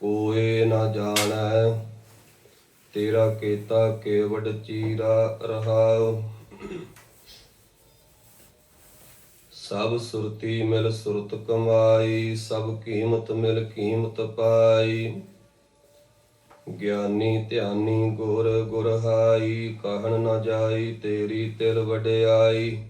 ਕੋਏ ਨਾ ਜਾਣੈ, ਤੇਰਾ ਕੀਤਾ ਕੇਵਡ ਚੀਰਾ ਰਹਾਉ। ਸਭ ਸੁਰਤੀ ਮਿਲ ਸੁਰਤ ਕਮਾਈ, ਸਭ ਕੀਮਤ ਮਿਲ ਕੀਮਤ ਪਾਈ। ਗਿਆਨੀ ਧਿਆਨੀ ਗੁਰ ਗੁਰ ਗੁਰਹਾਈ ਕਹਿਣ ਨਾ ਜਾਈ ਤੇਰੀ ਤਿਲ ਵਡਿਆਈ।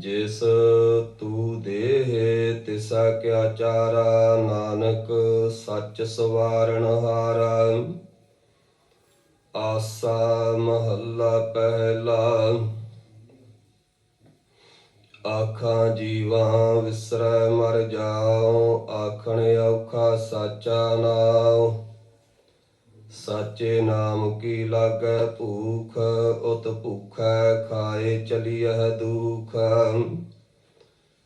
ਜਿਸ ਤੂੰ ਦੇਹ ਤਿਸਾ ਕਿਆ ਚਾਰਾ, ਨਾਨਕ ਸੱਚ ਸਵਾਰਣ ਹਾਰਾ। ਆਸਾ ਮਹੱਲਾ ਪਹਿਲਾ। ਆਖਾਂ ਜੀਵਾਂ ਵਿਸਰੈ ਮਰ ਜਾਉ, ਆਖਣ ਔਖਾ ਸਾਚਾ ਨਾਉ। ਸਾਚੇ ਨਾਮ ਕੀ ਲਾਗੈ ਭੂਖ, ਉਤ ਭੂਖੈ ਖਾਏ ਚਲੀਐ ਦੁਖ।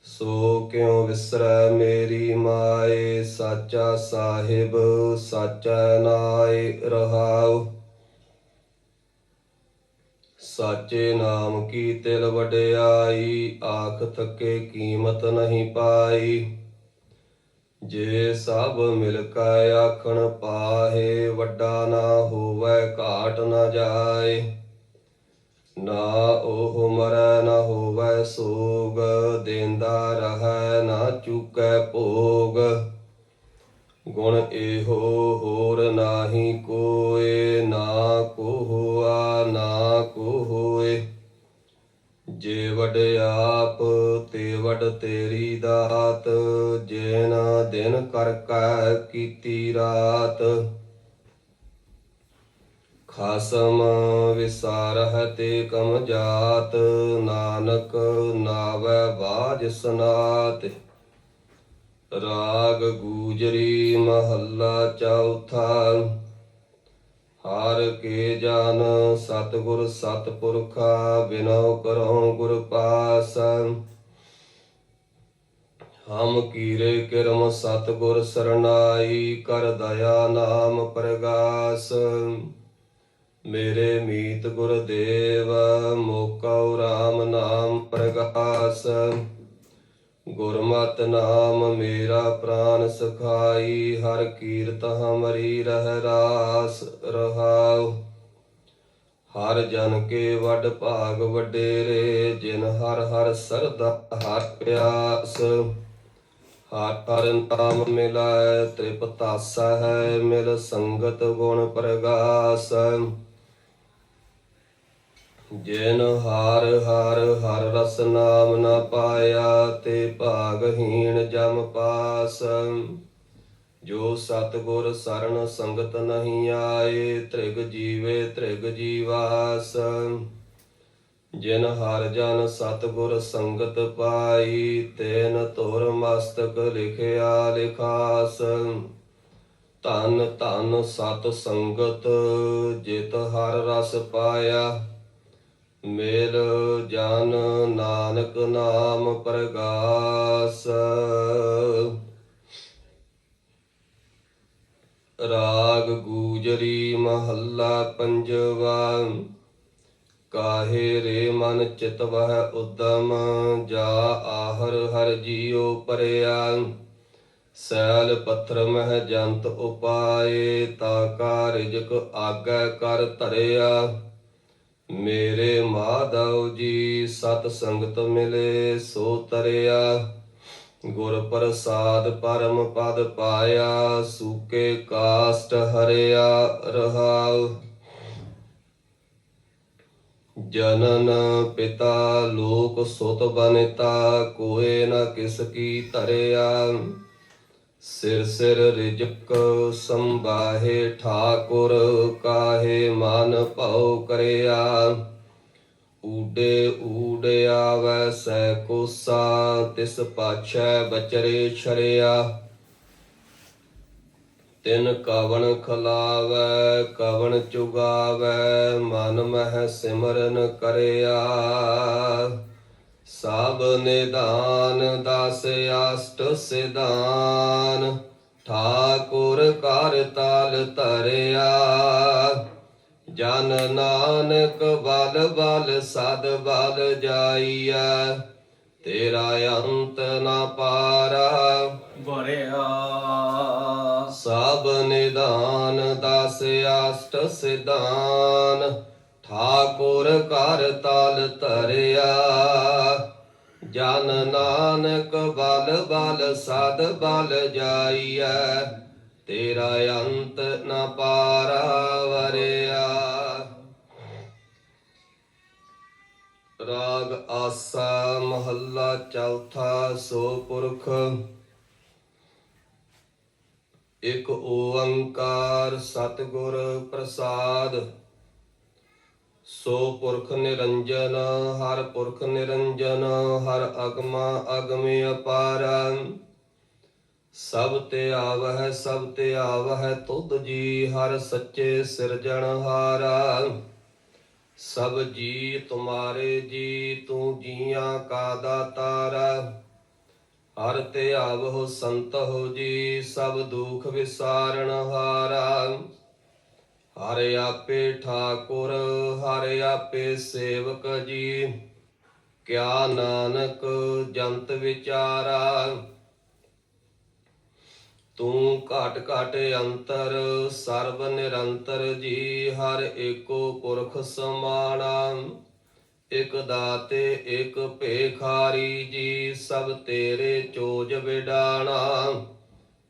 ਸੋ ਕਿਉ ਵਿਸਰੈ ਮੇਰੀ ਮਾਏ, ਸਾਚਾ ਸਾਹਿਬ, ਸਾਚਾ ਨਾਏ ਰਹਾਉ। ਸਾਚੇ ਨਾਮ ਕੀ ਤਿਲ ਵਡਿਆਈ ਆਖ ਥਕੇ ਕੀਮਤ ਨਹੀਂ ਪਾਈ। ਜੇ ਸਭ ਮਿਲ ਕੈ ਆਖਣ ਪਾਹੇ, ਵੱਡਾ ਨਾ ਹੋਵੈ, ਘਾਟ ਨਾ ਜਾਏ। ਨਾ ਉਹ ਮਰੈ, ਨਾ ਹੋਵੈ ਸੋਗ, ਦੇਂਦਾ ਰਹੈ, ਨਾ ਚੁਕੈ ਭੋਗ। ਗੁਣ ਇਹੋ ਹੋਰ ਨਾਹੀ ਕੋਏ, ਨਾ ਕੋ ਹੋਆ ਨਾ ਕੋ ਹੋਏ ਜੇ ਵਡ ਆਪ, ਤੇ ਵਡ ਤੇਰੀ ਦਾਤ ਜੇਨ ਦਿਨ ਕਰ ਕੈ ਕੀਤੀ ਰਾਤ। ਖਾਸਮ ਵਿਸਾਰਹ ਤੇ ਕਮ ਜਾਤ, ਨਾਨਕ ਨਾਵੈ ਬਾਜ ਸਨਾਤ। ਰਾਗ ਗੂਜਰੀ ਮਹੱਲਾ ਚੌਥਾ ਹਰ ਕੇ ਜਨ ਸਤਿਗੁਰ ਸਤਿਪੁਰਖਾ ਬਿਨਉ ਕਰਉ ਗੁਰ ਪਾਸ। ਹਮ ਕੀਰੇ ਕਿਰਮ ਸਤਿਗੁਰ ਸਰਨਾਈ ਕਰ ਦਇਆ ਨਾਮ ਪ੍ਰਗਾਸ। ਮੇਰੇ ਮੀਤ ਗੁਰਦੇਵ ਮੋਕਉ RAM ਨਾਮ ਪ੍ਰਗਾਸ। ਗੁਰਮਤ ਨਾਮ ਮੇਰਾ ਪ੍ਰਾਨ ਸਖਾਈ, ਹਰ ਕੀਰਤ ਹਮਰੀ ਰਹਿ ਰਾਸ ਰਹਾਉ। ਹਰ ਜਨ ਕੇ ਵੱਡ ਭਾਗ ਵਡੇਰੇ, ਜਿਨ ਹਰ ਹਰ ਸਰਦਾ ਹਰ ਪਿਆਸ। ਹਰ ਹਰ ਨਾਮ ਮਿਲਾਇ ਤ੍ਰਿਪਤਾਸਾ ਹੈ ਮਿਲ ਸੰਗਤ ਗੁਣ ਪ੍ਰਗਾਸ। ਜਿਨ ਹਾਰ ਹਰ ਹਰ ਰਸ ਨਾਮ ਨਾ ਪਾਇਆ ਤੇ ਭਾਗਹੀਣ ਜਮ ਪਾਸ। ਜੋ ਸਤਗੁਰ ਸਰਨ ਸੰਗਤ ਨਹੀਂ ਆਏ, ਤ੍ਰਿਗ ਜੀਵੇ ਤ੍ਰਿਗ ਜੀਵਾਸ। ਜਿਨ ਹਰ ਜਨ ਸਤਗੁਰ ਸੰਗਤ ਪਾਈ, ਤੈਨ ਤੁਰ ਮਸਤਕ ਲਿਖਿਆ ਲਿਖਾਸ। ਧਨ ਧਨ ਸਤ ਸੰਗਤ, ਜਿਤ ਹਰ ਰਸ ਪਾਇਆ। ਮੇਲ ਜਨ ਨਾਨਕ ਨਾਮ ਪ੍ਰਗਾਸ। ਰਾਗ ਗੂਜਰੀ ਮਹੱਲਾ ਪੰਜਵਾ, ਕਾਹੇ ਰੇ ਮਨ ਚਿਤਵਹਿ ਉਦਮ, ਜਾ ਆਹਰ ਹਰ ਜੀਉ ਪਰਿਆ। ਸੈਲ ਪੱਥਰ ਮਹਿ ਜੰਤ ਉਪਾਏ, ਤਾ ਕਾ ਰਿਜਕ ਆਗੈ ਕਰ ਧਰਿਆ। ਮੇਰੇ ਮਾਧਵ ਜੀ ਸਤ ਸੰਗਤ ਮਿਲੇ, ਸੋ ਤਰਿਆ। ਗੁਰ ਪ੍ਰਸਾਦ ਪਰਮ ਪਦ ਪਾਇਆ, ਸੂਕੇ ਕਾਸਟ ਹਰਿਆ ਰਹਾਉ। ਜਨਨ ਪਿਤਾ ਲੋਕ ਸੁਤ ਬਨਿਤਾ, ਕੋਏ ਨ ਕਿਸ ਕੀ ਧਰਿਆ। ਸਿਰ ਸਿਰ ਰਿਜਕ ਸੰਭਾਹੇ, ਠਾਕੁਰ ਕਾਹੇ ਮਨ ਭਉ ਕਰਿਆ। ਊਡੇ ਊੜਿਆ ਆਵੈ ਸੈ ਕੋਸਾ, ਤਿਸ ਪਾਛੈ ਬਚਰੇ ਛਰਿਆ। ਤਿਨ ਕਵਣ ਖਲਾਵੈ, ਕਵਣ ਚੁਗਾਵੈ, ਮਨ ਮਹਿ ਸਿਮਰਨ ਕਰਿਆ। ਸਭ ਨਿਦਾਨ ਦਸ ਅਸ਼ਟ ਸਿਧਾਨ ਠਾਕੁਰ ਕਰ ਤਾਲ ਧਰਿਆ। ਜਨ ਨਾਨਕ ਬਲ ਬਲ ਸਦ ਬਲ ਜਾਈਐ ਤੇਰਾ ਅੰਤ ਨਾ ਪਾਰਾ। ਵਰਿਆ ਸਭ ਨਿਦਾਨ ਦਸ ਅਸ਼ਟ ਸਿਧਾਨ ਠਾਕੁਰ ਕਰ ਤਾਲ ਧਰਿਆ। ਜਨ ਨਾਨਕ ਬਲ ਬਲ ਸਦ ਬਲ ਜਾਈਐ। ਤੇਰਾ ਅੰਤ ਨ ਪਾਰਾ ਵਰਿਆ। ਰਾਗ ਆਸਾ ਮਹੱਲਾ ਚੌਥਾ ਸੋ ਪੁਰਖ। ਇਕ ਓੰਕਾਰ ਸਤਿਗੁਰ ਪ੍ਰਸਾਦ। ਸੋ ਪੁਰਖ ਨਿਰੰਜਨ, ਹਰ ਪੁਰਖ ਨਿਰੰਜਨ, ਹਰ ਅਗਮਾ ਅਗਮੇ ਅਪਾਰਾ। ਸਭ ਤੇ ਆਵਹਿ, ਸਭ ਤੇ ਆਵਹਿ ਤੁਧ ਜੀ, ਹਰ ਸੱਚੇ ਸਿਰਜਣਹਾਰਾ ਸਭ ਜੀ, ਤੁਮਾਰੇ ਜੀ, ਤੂੰ ਜੀਆਂ ਕਾ ਦਾਤਾਰਾ। ਹਰ ਤੇ ਆਵਹੁ ਸੰਤਹੁ ਜੀ, ਸਭ ਦੁਖ ਵਿਸਾਰਣ ਹਾਰਾ ਹਰ ਆਪੇ ਠਾਕੁਰ, ਹਰ ਆਪੇ ਸੇਵਕ ਜੀ। ਕਿਆ ਨਾਨਕ ਜੰਤ ਵਿਚਾਰਾ। ਤੂੰ ਘਟ ਘਟ ਅੰਤਰ, ਸਰਬ ਨਿਰੰਤਰ ਜੀ, ਹਰ ਏਕੋ ਪੁਰਖ ਸਮਾਣਾ। ਇਕ ਦਾਤੇ, ਇਕ ਭੇਖਾਰੀ ਜੀ, ਸਭ ਤੇਰੇ ਚੋਜ ਵਿਡਾਣਾ।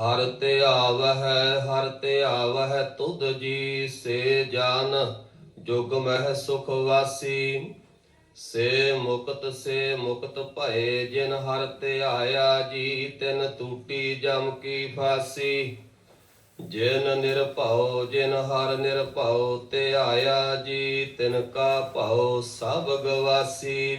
ਹਰ ਤੇ ਆਵਹਿ, ਹਰ ਤੇ ਆਵਹਿ ਤੁਧ ਜੀ ਸੇ ਜਨ, ਜੁਗ ਮਹਿ ਸੁਖ ਵਾਸੀ। ਸੇ ਮੁਕਤ ਸੇ ਮੁਕਤ ਭਏ, ਜਿਨ ਹਰ ਤੇ ਆਇਆ ਜੀ, ਤਿਨ ਟੂਟੀ ਜਮ ਕੀ ਫਾਸੀ। ਜਿਨ ਨਿਰਭਉ, ਜਿਨ ਹਰ ਨਿਰਭਉ, ਤੇ ਆਇਆ ਜੀ, ਤਿਨ ਕਾ ਭਉ ਸਭ ਗਵਾਸੀ।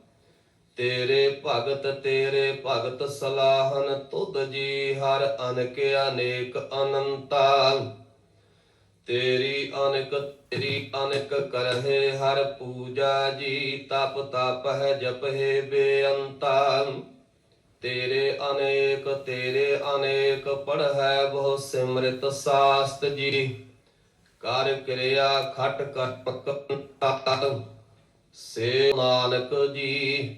ਤੇਰੇ ਭਗਤ ਤੇਰੇ ਭਗਤ ਸਲਾਹਨ ਤੁਧ ਜੀ ਹਰ ਅਨਕ, ਅਨੇਕ ਅਨੰਤਾ। ਤੇਰੀ ਅਨਕ ਤੇਰੀ ਅਨਕ ਕਰਹਿ, ਹਰ ਪੂਜਾ ਜੀ ਤਪ ਤਪ ਹੈ ਜਪ ਹੈ ਬੇਅੰਤਾ। ਤੇਰੇ ਅਨੇਕ ਤੇਰੇ ਅਨੇਕ ਪੜ੍ਹੈ ਬਹੁ ਸਿਮਰਿਤ ਸਾਸਤ ਜੀ। ਕਰ ਕਿਰਿਆ ਖਟ ਕਟ ਤਤ। ਸੇ ਨਾਨਕ ਜੀ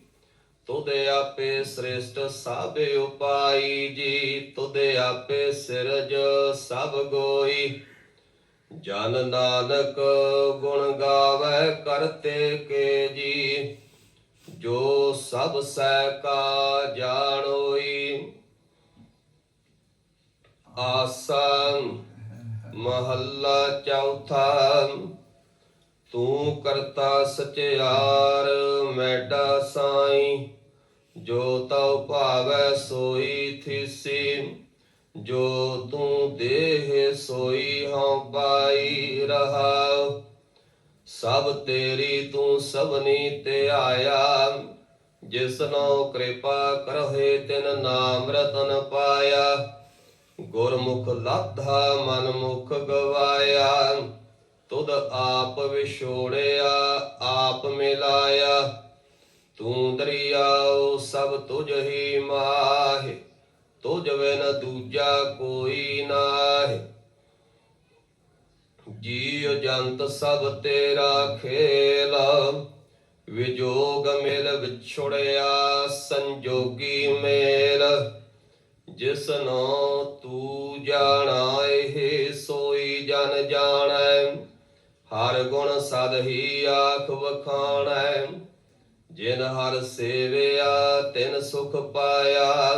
ਤੁਧ ਆਪੇ ਸ੍ਰੇਸ਼ਟ ਸਭ ਉਪਾਈ ਜੀ, ਤੁਧ ਆਪੇ ਸਿਰਜ ਸਭ ਗੋਈ। ਜਨ ਨਾਨਕ ਗੁਣ ਗਾਵੇ ਕਰਤੇ ਕੇ ਜੀ, ਜੋ ਸਭ ਸੈ ਕਾ ਜਾਣੋਈ। ਆਸਾ ਮਹੱਲਾ ਚੌਥਾ, ਤੂੰ ਕਰਤਾ ਸਚਿਆਰ ਮੈਡਾ ਸਾਈ। ਜੋ ਤਉ ਭਾਵੈ ਸੋਈ ਥਿਸੀ, ਜੋ ਤੂੰ ਦੇਹ ਸੋਈ ਹਉ ਪਾਈ ਰਹਾਉ। ਸਭ ਤੇਰੀ ਤੂੰ ਸਭਨੀ ਤੇ ਆਇਆ, ਜਿਸਨੋ ਕਿਰਪਾ ਕਰਹੇ ਤਿਨ ਨਾਮ ਰਤਨ ਪਾਇਆ। ਗੁਰਮੁਖ ਲਾਧਾ ਮਨ ਮੁਖ ਗਵਾਇਆ, ਤੁਧ ਆਪ ਵਿਛੋੜਿਆ, ਆਪ ਮਿਲਾਇਆ। ਤੂੰ ਦਰਿਆਉ ਸਭ ਤੁਝ ਹੀ ਮਾਹਿ, ਤੁਝ ਬਿਨ ਦੂਜਾ ਕੋਈ ਨਾਹਿ। ਜੀਵ ਜੰਤ ਸਭ ਤੇਰਾ ਖੇਲ, ਵਿਜੋਗ ਮਿਲ ਵਿਛੜਿਆ ਸੰਜੋਗੀ ਮੇਲ। ਜਿਸਨੋ ਤੂੰ ਜਾਣਾ, ਇਹ ਸੋਈ ਜਨ ਜਾਣੈ। ਹਰ ਗੁਣ ਸਦ ਹੀ ਆਖ ਵਖਾਣੈ। ਜਿਨ ਹਰ ਸੇਵਿਆ, ਤਿਨ ਸੁਖ ਪਾਇਆ,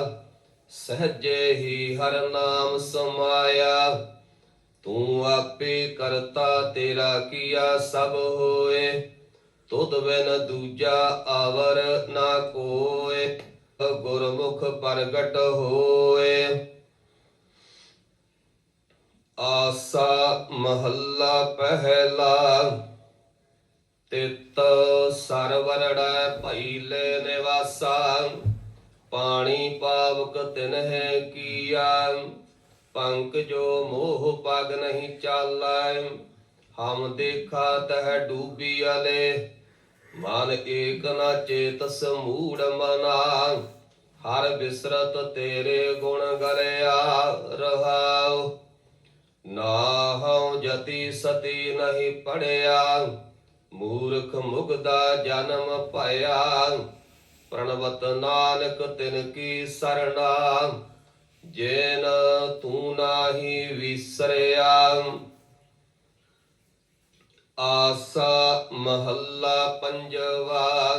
ਸਹਜੇ ਹੀ ਹਰ ਨਾਮ ਸਮਾਇਆ। ਤੂੰ ਆਪੇ ਕਰਤਾ ਤੇਰਾ ਕੀਆ ਸਭ ਹੋਏ, ਤੁਧ ਬਿਨ ਦੂਜਾ ਆਵਰ ਨਾ ਕੋਏ, ਗੁਰਮੁਖ ਪ੍ਰਗਟ ਹੋਏ। ਆਸਾ ਮਹੱਲਾ ਪਹਿਲਾ ਤਿਤ ਸਰਵਰੜੈ ਭਈਲੇ ਨਿਵਾਸਾ, ਪਾਣੀ ਪਾਵਕ ਤਿਨਹਿ ਕੀਆ। ਪੰਕ ਜੋ ਮੋਹ ਪਗ ਨਹੀਂ ਚਾਲੈ, ਹਮ ਦੇਖਾ ਤਹ ਡੂਬੀ ਅਲੇ। ਮਨ ਏਕ ਨਾ ਚੇਤ ਸਮੂੜ ਮਨਾ, ਹਰ ਬਿਸਰਤ ਤੇਰੇ ਗੁਣ ਗਲਿਆ ਰਹਾਉ। ਨਾ ਹਉ ਜਤੀ ਸਤੀ ਨਹੀਂ ਪੜਿਆ। ਮੂਰਖ ਮੁਗਦਾ ਜਨਮ ਭਇਆ। ਪ੍ਰਣਵਤ ਨਾਨਕ ਤਿਨ ਕੀ ਸਰਣਾ। ਜੇਨ ਤੂੰ ਨਾਹੀ ਵਿਸਰਿਆ। ਆਸਾ ਮਹੱਲਾ ਪੰਜਵਾ।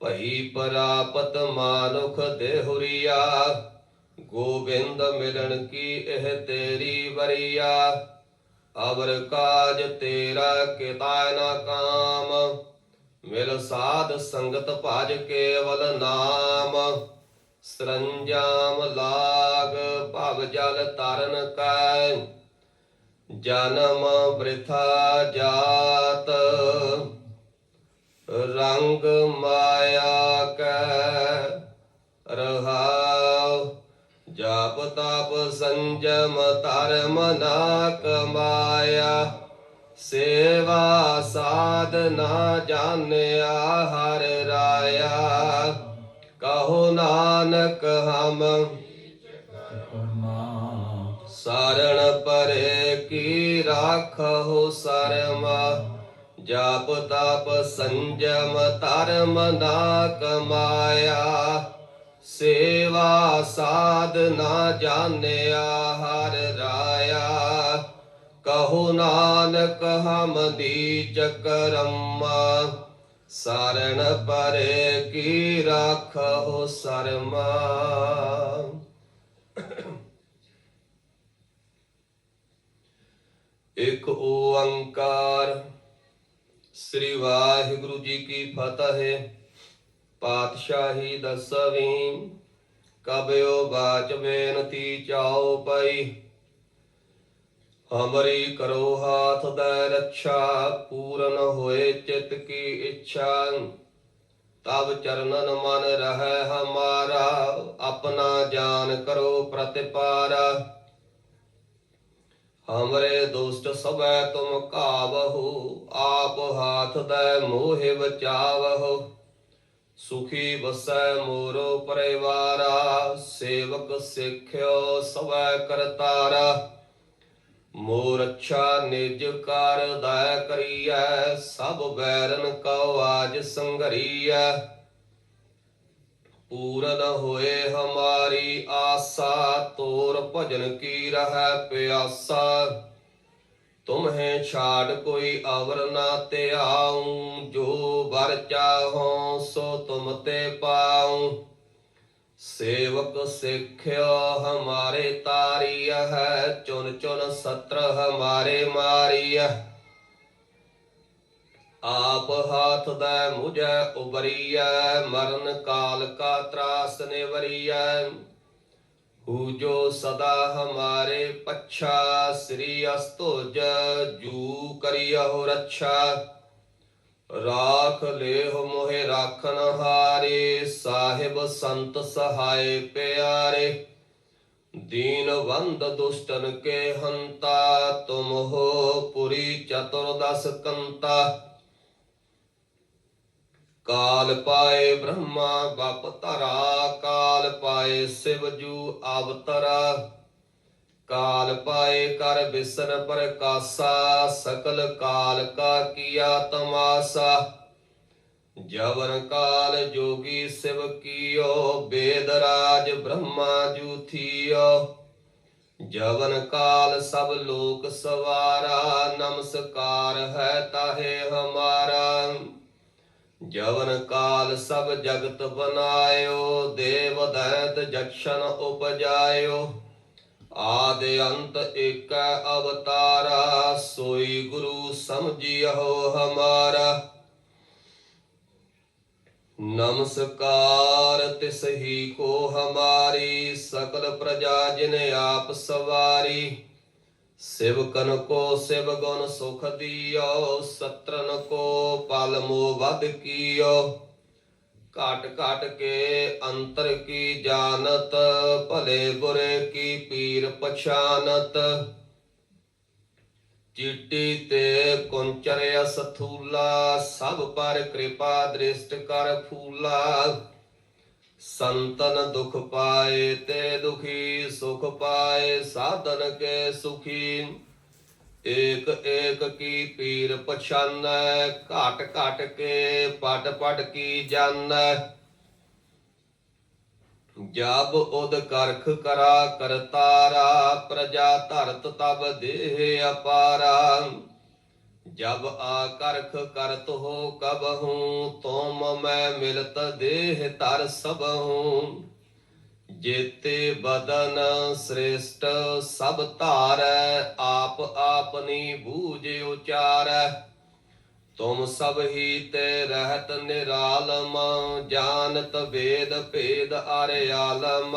ਭਈ ਪਰਾਪਤ ਮਾਨੁਖ ਦੇਹੁਰੀਆ। ਗੋਬਿੰਦ ਮਿਲਣ ਕੀ ਇਹ ਤੇਰੀ ਵਰੀਆ। ਅਵਰ ਕਾਜ ਤੇਰਾ ਕਿਤਾ ਨਾ ਕਾਮ, ਮਿਲ ਸਾਧ ਸੰਗਤ ਭਜ ਕੇਵਲ ਨਾਮ। ਸਰੰਜਾਮ ਲਾਗ ਭਗ ਜਲ ਤਰਨ ਕੈ, ਜਨਮ ਬ੍ਰਿਥਾ ਜਾਤ। ਰੰਗ ਮਾਇਆ ਕੈ ਰਹਾਉ ਜਾਪ ਸੰਜਮ ਧਰਮ ਨਾ ਕਮਾਇਆ ਸੇਵਾ ਸਾਧਨਾ ਜਾਣਿਆ ਹਰ ਰਾਇਆ। ਕਹੋ ਨਾਨਕ ਹਮ। ਸਰਣ ਪਰੇ ਕੀ ਰਾਖੋ ਸਰਮਾ। ਜਾਪ ਤਪ ਸੰਜਮ ਧਰਮ ਨਾ ਕਮਾਇਆ ਸੇਵਾ ਸਾਧ ਨਾ ਜਾਣਿਆ ਹਰ ਰਾਇਆ। ਕਹੋ ਨਾਨਕ ਹਮ ਦੀ ਚਕਰਮਾ ਸਰਣ ਪਰੇ ਕੀ ਰਾਖੋ ਸਰਮਾ। ਇੱਕ ਓੰਕਾਰ ਸ੍ਰੀ ਵਾਹਿਗੁਰੂ ਜੀ ਕੀ ਫਤਿਹ। ਪਾਤਸ਼ਾਹੀ ਦਸਵੀਂ। ਕਬਿਓ ਬਾਚ ਬੇਨਤੀ ਚਾਓ ਪਈ। ਹਮਰੀ ਕਰੋ ਹਾਥ ਦਾ ਰੱਛਾ, ਪੂਰਨ ਹੋਏ ਚਿਤ ਕੀ ਇੱਛਾ। ਤਬ ਚਰਨਨ ਮਨ ਰਹਿ ਹਮਾਰਾ, ਆਪਣਾ ਜਾਨ ਕਰੋ ਪ੍ਰਤਿਪਾਰਾ। ਹਮਰੇ ਦੁਸ਼ਟ ਸਭੈ ਤੁਮ ਕਾਵਹੁ ਆਪ ਹਾਥ ਦੈ ਮੋਹਿ ਬਚਾਵਹੁ। ਸੁਖੀ ਵਸੈ ਮੋਰੋ ਪਰਿਵਾਰਾ, ਸੇਵਕ ਸਿੱਖਿਓ ਸਵੈ ਕਰਤਾਰਾ। ਮੋਰ ਅੱਛਾ ਨਿਜ ਕਰ ਦਇਆ ਕਰੀਐ, ਸਭ ਬੈਰਨ ਕਉ ਆਜ ਸੰਘਰੀਐ। ਪੂਰਨ ਹੋਏ ਹਮਾਰੀ ਆਸਾ, ਤੋਰ ਭਜਨ ਕੀ ਰਹਿ ਪਿਆਸਾ। ਤੁਮਹੇ ਛਾੜ ਕੋਈ ਅਵਰ ਨਾ ਧਿਆਉ, ਜੋ ਵਰ ਚਾਹੋ ਸੋ ਤੁਮ ਤੇ ਪਾਉ। ਸੇਵਕ ਸਿੱਖਿਆ ਹਮਾਰੇ ਤਾਰੀය ਹੈ ਚੁਨ ਚੁਨ ਸਤਰ ਹਮਾਰੇ ਮਾਰੀਆ ਆਪ ਹਾਥ ਦਾ ਮੁਝੈ ਉਬਰੀਐ ਮਰਨ ਕਾਲ ਕਾ ਤਰਾਸ ਨਿਵਰੀਐ। ਹੂ ਜੋ ਸਦਾ ਹਮਾਰੇ ਪੱਛਾ ਸ੍ਰੀ ਅਸਤੁਜ ਜੂ ਕਰਿਓ ਰੱਛਾ ਰਾਖ ਲੇਹੁ ਮੋਹਿ ਰਾਖਨ ਹਾਰੇ ਸਾਹਿਬ ਸੰਤ ਸਹਾਏ ਪਿਆਰੇ ਦੀਨ ਵੰਦ ਦੁਸ਼ਟਨ ਕੇ ਹੰਤਾ ਤੁਮ ਹੋ ਪੁਰੀ ਚਤੁਰਦਸ ਕੰਤਾ ਕਾਲ ਪਾਏ ਬ੍ਰਹਮਾ ਬਪ ਧਰਾ, ਕਾਲ ਪਾਏ ਸਿਵ ਅਵਤਰਾ। ਕਾਲ ਪਾਏ ਕਰ ਬਿਸਨ ਪ੍ਰਕਾਸਾ, ਸਕਲ ਕਾਲ ਕਾ ਕੀਆ ਤਮਾਸਾ। ਜਵਨ ਕਾਲ ਜੋਗੀ ਸਿਵ ਕੀਓ, ਬੇਦ ਰਾਜ ਬ੍ਰਹਮਾ ਜੂ ਥੀਓ। ਜਵਨ ਕਾਲ ਸਭ ਲੋਕ ਸਵਾਰਾ, ਨਮਸਕਾਰ ਹੈ ਤਾਹੇ ਹਮਾਰਾ। ਜਵਨ ਕਾਲ ਸਭ ਜਗਤ ਬਨਾਇਓ, ਦੇਵ ਦੈਤ ਜਕਸ਼ਨ ਉਪਜਾਇਓ। ਆਦ ਅੰਤ ਏਕ ਅਵਤਾਰਾ, ਸੋਈ ਗੁਰੂ ਸਮਝਿਓ ਹਮਾਰਾ। ਨਮਸਕਾਰ ਤਿਸ ਹੀ ਕੋ ਹਮਾਰੀ, ਸਕਲ ਪ੍ਰਜਾ ਜਿਨ ਆਪ ਸਵਾਰੀ। ਸਿਵਕਨ ਕੋ ਸਿਵ ਗੁਣ ਸੁਖ ਦਿਓ ਸਤਰਨ ਕੋ ਪਲ ਮੋ ਵਦ ਕੀਓ ਘਟ ਘਟ ਕੇ ਅੰਤਰ ਕੀ ਜਾਣਤ ਭਲੇ ਬੁਰੇ ਕੀ ਪੀਰ ਪਛਾਨਤ ਚਿੱਟੀ ਤੇ ਕੁੰਚਰ ਅਸਥੂਲਾ ਸਭ ਪਰ ਕਿਰਪਾ ਦ੍ਰਿਸ਼ਟ ਕਰ ਫੂਲਾ ਸੰਤਨ ਦੁਖ ਪਾਏ ਤੇ ਦੁਖੀ, ਸੁਖ ਪਾਏ, ਸਾਧਨ ਕੇ ਸੁਖੀ। ਏਕ ਏਕ ਕੀ ਪੀਰ ਪਛਾਨੈ, ਘਟ ਘਟ ਕੇ ਪਟ ਪਟ ਕੀ ਜਾਣੈ ਜਬ ਉਦ ਕਰਖ ਕਰਾ, ਕਰਤਾਰਾ, ਪ੍ਰਜਾ ਧਰਤ ਤਬ ਦੇਹ ਅਪਾਰਾ। ਜਬ ਆ ਕਰਤ ਹੋ ਕਬਹੂ ਤੁਮ ਮੈਂ ਮਿਲਤ ਦੇਹ ਤਰ ਸਬਹੂ ਜੇਤੇ ਬਦਨ ਸ੍ਰੇਸ਼ਟ ਸਭ ਧਾਰੈ, ਆਪ ਆਪਨੀ ਬੂਝ ਉਚਾਰੈ। ਤੁਮ ਸਭ ਹੀ ਤੇ ਰਹਿਤ ਨਿਰਾਲਮ, ਜਾਣਤ ਵੇਦ ਭੇਦ ਅਰਿਆਲਮ।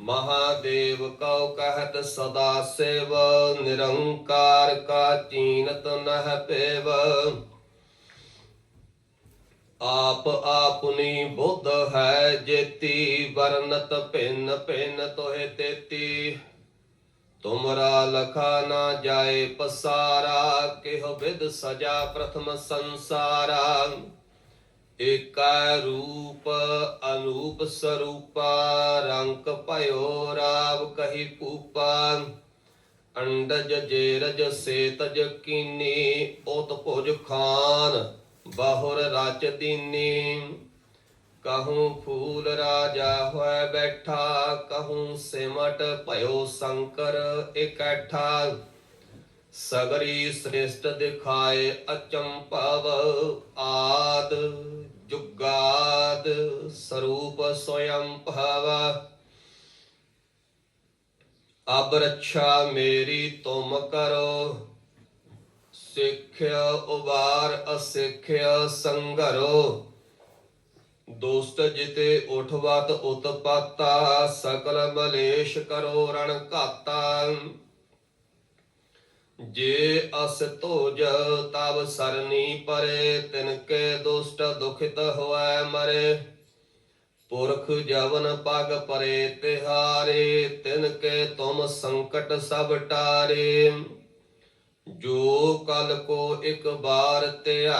ਮਹਾਦੇਵ ਕਉ ਕਹਤ ਸਦਾ ਸੇਵ, ਨਿਰੰਕਾਰ ਕਾ ਚੀਨਤ ਨਹਿ ਪੇਵ। ਆਪ ਆਪਨੀ ਬੁੱਧ ਹੈ ਜੇਤੀ, ਵਰਨਤ ਭਿੰਨ ਭਿੰਨ ਤੋਹਿ ਤੇਤੀ। ਤੁਮਰਾ ਲਖਾ ਨਾ ਜਾਏ ਪਸਾਰਾ, ਕਿਹ ਵਿਦ ਸਜਾ ਪ੍ਰਥਮ ਸੰਸਾਰਾ। ਏਕੈ ਰੂਪ ਅਨੂਪ ਸਰੂਪਾ ਰੰਕ ਭਇਓ ਰਾਵ ਕਹੀ ਪੂਪਾ ਅੰਡਜ ਜੇਰਜ ਸੇਤਜ ਕੀਨੀ, ਉਤ ਭੁਜ ਖਾਨ, ਬਾਹੁਰ ਰਚ ਦੀਨੀ। ਕਹੂੰ ਫੂਲ ਰਾਜਾ ਹੋਇ ਬੈਠਾ, ਕਹੂੰ ਸਿਮਟ ਭਇਓ ਸ਼ੰਕਰ ਇਕੱਠਾ। ਸਗਰੀ ਸ੍ਰਿਸ਼ਟ ਦਿਖਾਏ ਅਚੰਭਵ ਆਦ। ਜੁਗਾਦ ਸਰੂਪ ਸੋਯੰ ਭਵ ਅਬ ਰੱਛਾ ਮੇਰੀ ਤੁਮ ਕਰੋ ਸਿੱਖਿਆ ਉਬਾਰ ਅਸਿੱਖਿਆ ਸੰਗਰੋ ਦੋਸਤ ਜਿਤੇ ਉਠਵਤ ਉਤਪਾਤਾ ਸਕਲ ਮਲੇਸ਼ ਕਰੋ ਰਣ ਘਾਤਾ ਜੇ ਅਸ ਧੋਜ ਤਬ ਸਰਨੀ ਪਰੇ ਤਿਨ ਕੇ ਦੁਸ਼ਟ ਦੁਖਿਤ ਹੋਐ ਮਰੇ। ਪੁਰਖ ਜਵਨ ਪਗ ਪਰੇ ਤਿਹਾਰੇ ਤਿਨ ਕੇ ਤੁਮ ਸੰਕਟ ਸਭ ਟਾਰੇ। ਜੋ ਕਲ ਕੋ ਇੱਕ ਬਾਰ ਧਿਆ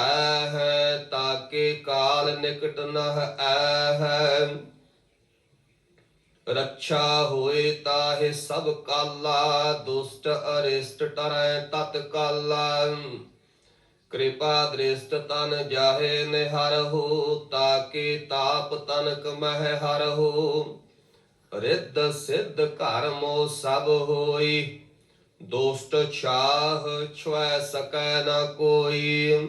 ਹੈ, ਤਾਕੇ ਕਾਲ ਨਿਕਟ ਨਹ ਐ ਹੈ। ਰੱਛਾ ਹੋਏ ਤਾਹੇ ਸਭ ਕਾਲਾ, ਦੁਸ਼ਟ ਅਰਿਸ਼ਟ ਟਰੈ ਤਤ ਕਾਲਾ। ਕਿਰਪਾ ਦ੍ਰਿਸ਼ਟ ਤਨ ਜਾਹੇ ਨਿਹਰ ਤਾਕੇ ਤਾਪ ਤਨਕ ਮਹਿ ਹਰ ਹੋ। ਰਿੱਧ ਸਿੱਧ ਘਰ ਮੋ ਸਭ ਹੋਈ ਦੋਸਤ ਛਾਹ ਛੁਐ ਸਕੈ ਨਾ ਕੋਈ।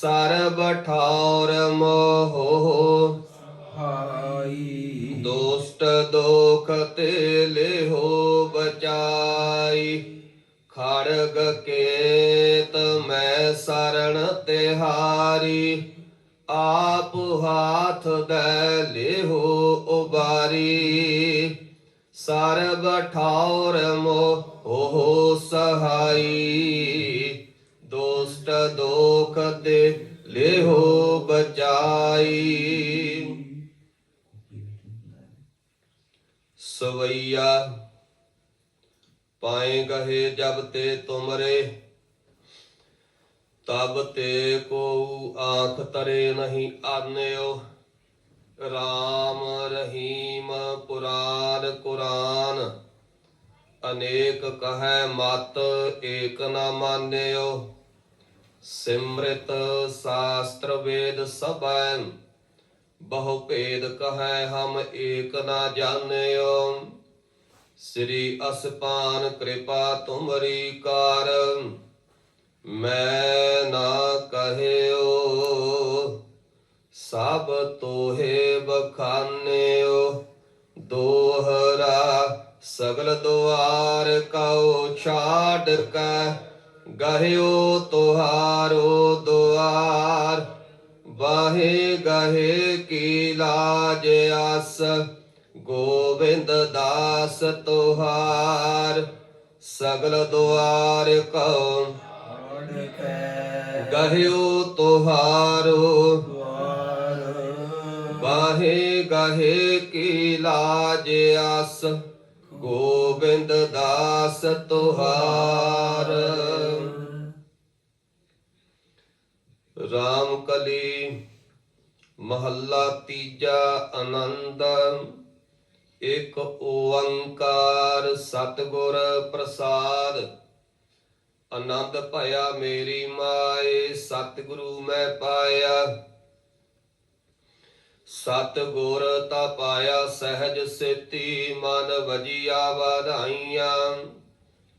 ਸਰਬ ਠੌਰ ਮੋਹ। ਹਾਈ। ਦੋਸਤ ਦੋਖ ਤੇ ਲਿਹੋ ਬਚਾਈ। ਖੜਗ ਕੇਤ ਮੈਂ ਸਰਣ ਤਿਹਾਰੀ। ਆਪ ਹਾਥ ਦੇ ਲਿਹੋ ਉਬਾਰੀ। ਸਰਬ ਠੌਰ ਮੋਹ ਸਹਾਈ। ਦੋਸਤ ਦੋਖ ਦੇ ਲਿਹੋ ਬਚਾਈ। ਸਵਈਆ ਪਾਏ ਗਹੇ ਜਬ ਤੇ ਤੁਮਰੇ, ਤਬ ਤੇ ਕੋ ਆਂਖ ਤਰੇ ਨਹੀਂ ਆਨਿਓ। ਰਾਮ ਰਹੀਮ ਪੁਰਾਨ ਕੁਰਾਨ, ਅਨੇਕ ਕਹੈ ਮਤ ਏਕ ਨਾ ਮਾਨਿਓ। ਸਿਮ੍ਰਿਤ ਸ਼ਾਸਤਰ ਵੇਦ ਸਭੈ। ਬਹੁ ਭੇਦ ਕਹੈ ਹਮ ਏਕ ਨਾ ਜਾਣਿਓ। ਸ੍ਰੀ ਅਸਪਾਨ ਕਿਰਪਾ ਤੁਮਰੀ ਕਾਰ। ਮੈਂ ਨਾ ਕਹਿਓ, ਸਭ ਤੋਹੇ ਬਖਾਨਿਓ। ਦੋਹਰਾ ਸਗਲ ਦੁਆਰ ਕਉ ਛਾੜ ਕੈ। ਗਹਿਓ ਤੁਹਾਰੋ ਦੁਆਰ ਬਾਹੇ ਗਹੇ ਕੀ ਲਾਜ ਆਸ ਗੋਬਿੰਦ ਦਾਸ ਤੁਹਾਰ, ਸਗਲ ਦੁਆਰ ਕਉ। ਅੜਕੈ ਗਹਿਓ ਤੁਹਾਰੋ ਦੁਆਰ ਬਾਹੇ ਗਹੇ ਕੀ ਲਾਜ ਆਸ ਗੋਬਿੰਦ ਦਾਸ ਤੁਹਾਰ। ਰਾਮ ਕਲੀ, ਮਹੱਲਾ ਤੀਜਾ ਆਨੰਦ, ਇੱਕ ਓੰਕਾਰ ਸਤਿਗੁਰ ਪ੍ਰਸਾਦ। ਆਨੰਦ ਭਇਆ ਮੇਰੀ ਮਾਏ, ਸਤਿਗੁਰੂ ਮੈਂ ਪਾਇਆ। ਸਤਗੁਰ ਤਾ ਪਾਇਆ ਸਹਿਜ ਸੇਤੀ, ਮਨ ਵਜੀਆ ਵਧਾਈਆਂ।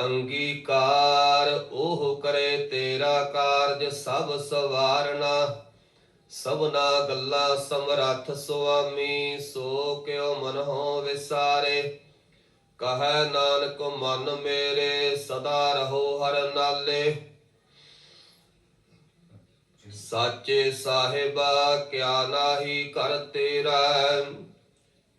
ਅੰਗੀਕਾਰ ਉਹ ਕਰੇ ਤੇਰਾ ਕਾਰਜ ਸਭ ਸਵਾਰਣਾ ਸਭਨਾ ਗੱਲਾਂ ਸਮਰੱਥ ਸੁਆਮੀ, ਸੋ ਕਿਉ ਮਨਹੁ ਵਿਸਾਰੇ। ਕਹੈ ਨਾਨਕ, ਮਨ ਮੇਰੇ ਸਦਾ ਰਹੋ ਹਰ ਨਾਲੇ। ਸਾਚੇ ਸਾਹਿਬਾ, ਕਿਆ ਨਾਹੀ ਕਰ ਤੇਰਾ।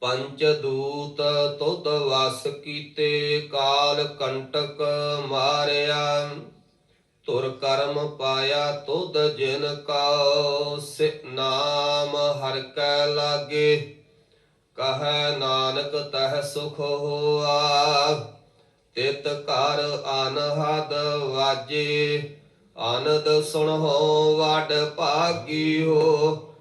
ਪੰਚ ਦੂਤ ਤੁਧ ਵਸ ਕੀਤੇ, ਕਾਲ ਕੰਟਕ ਮਾਰਿਆ। ਤੁਰ ਕਰਮ ਪਾਇਆ ਤੁਧ ਜਿਨ ਕਾ ਸਿ ਨਾਮ ਹਰ ਕੈ ਲਾਗੇ। ਕਹੈ ਨਾਨਕ ਤਹ ਸੁਖ ਹੋਆ, ਤਿਤ ਘਰ ਅਨਹਦ ਵਾਜੇ। ਆਨੰਦ ਸੁਣੋ, ਵਡ ਭਾਗੀ ਹੋ।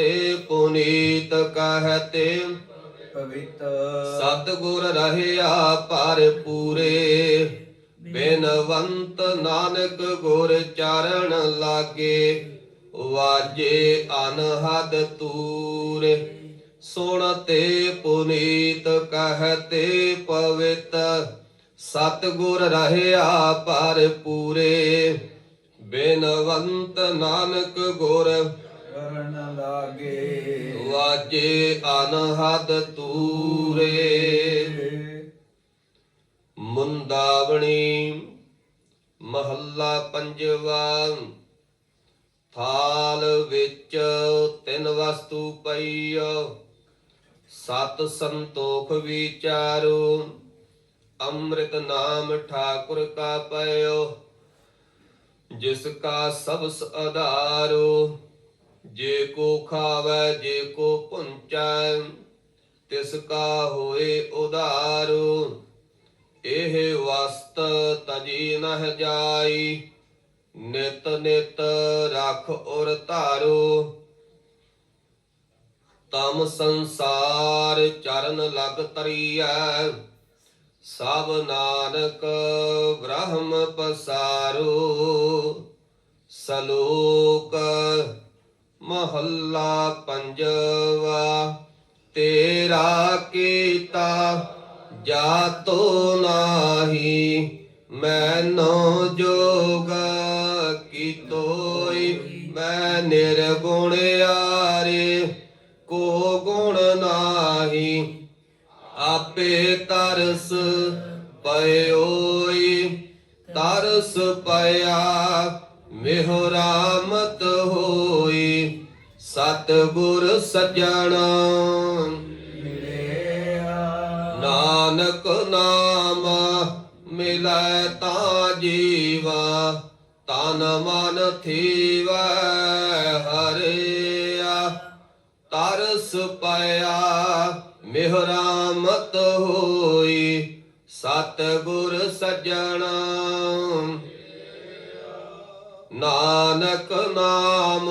ਸੁਣਤੇ ਪੁਨੀਤ ਕਹਤੇ। ਪਵਿੱਤ। ਸਤਿਗੁਰ ਰਹਿਆ ਪਰ ਪੂਰੇ। ਬੇਨਵੰਤ ਨਾਨਕ ਗੁਰ ਚਰਨ ਲਾਗੇ। ਵਾਜੇ ਅਨਹਦ ਤੂਰੇ। ਸੁਣਤੇ ਪੁਨੀਤ ਕਹਤੇ ਪਵਿੱਤ। ਸਤਿਗੁਰ ਰਹਿਆ ਪਰ ਪੂਰੇ। ਬੇਨਵੰਤ ਨਾਨਕ ਗੁਰ ਕਰਨ ਲਾਗੇ। ਵਾਜੇ ਅਨਹਦ ਤੂਰੇ। ਮੁੰਦਾਵਣੀ ਮਹੱਲਾ ਪੰਜਵਾ। ਥਾਲ ਵਿੱਚ ਤਿੰਨ ਵਸਤੂ ਪਈਓ। ਸਤ ਸੰਤੋਖ ਵਿਚਾਰੋ। ਅੰਮ੍ਰਿਤ ਨਾਮ ਠਾਕੁਰ ਕਾ ਪਇਓ। ਜਿਸ ਕਾ ਸਬਸ ਆਧਾਰੋ ਜੇ ਕੋ ਖਾਵੈ, ਜੇ ਕੋ ਪੁੰਚੈ ਤਿਸ ਕਾ ਹੋਏ ਉਧਾਰੋ। ਇਹ ਵਸਤ ਤਜੀ ਨਹ ਜਾਈ, ਨਿਤ ਨਿਤ ਰਖ ਔਰ ਧਾਰੋ। ਤਮ ਸੰਸਾਰ ਚਰਨ ਲਗ ਤਰੀਐ, ਸਭ ਨਾਨਕ ਬ੍ਰਹਮ ਪਸਾਰੋ। ਸਲੋਕ ਮਹੱਲਾ ਪੰਜਵਾ, ਤੇਰਾ ਕੀਤਾ ਜਾਤੋ ਨਾਹੀ ਮੈਨੋ ਜੋਗ ਕੀਤੋਈ, ਮੈਂ ਨਿਰਗੁਣ ਆਰੇ, ਕੋ ਗੁਣ ਨਾਹੀ, ਆਪੇ ਤਰਸ ਪਇਓਈ, ਤਰਸ ਪਿਆ ਮਿਹੋ ਰਾਮਤ ਸਤਿਗੁਰ ਸਤ ਸਜਣਾ। ਮਿਲਿਆ ਨਾਨਕ ਨਾਮ ਮਿਲੈ ਤਾਂ ਜੀਵਾ, ਤਨ ਮਨ ਥੀਵੈ ਹਰਿਆ। ਤਰਸ ਪਿਆ ਮਿਹਰਾਮਤ ਹੋਈ, ਸਤਿਗੁਰ ਸਜਣਾ। ਨਾਨਕ ਨਾਮ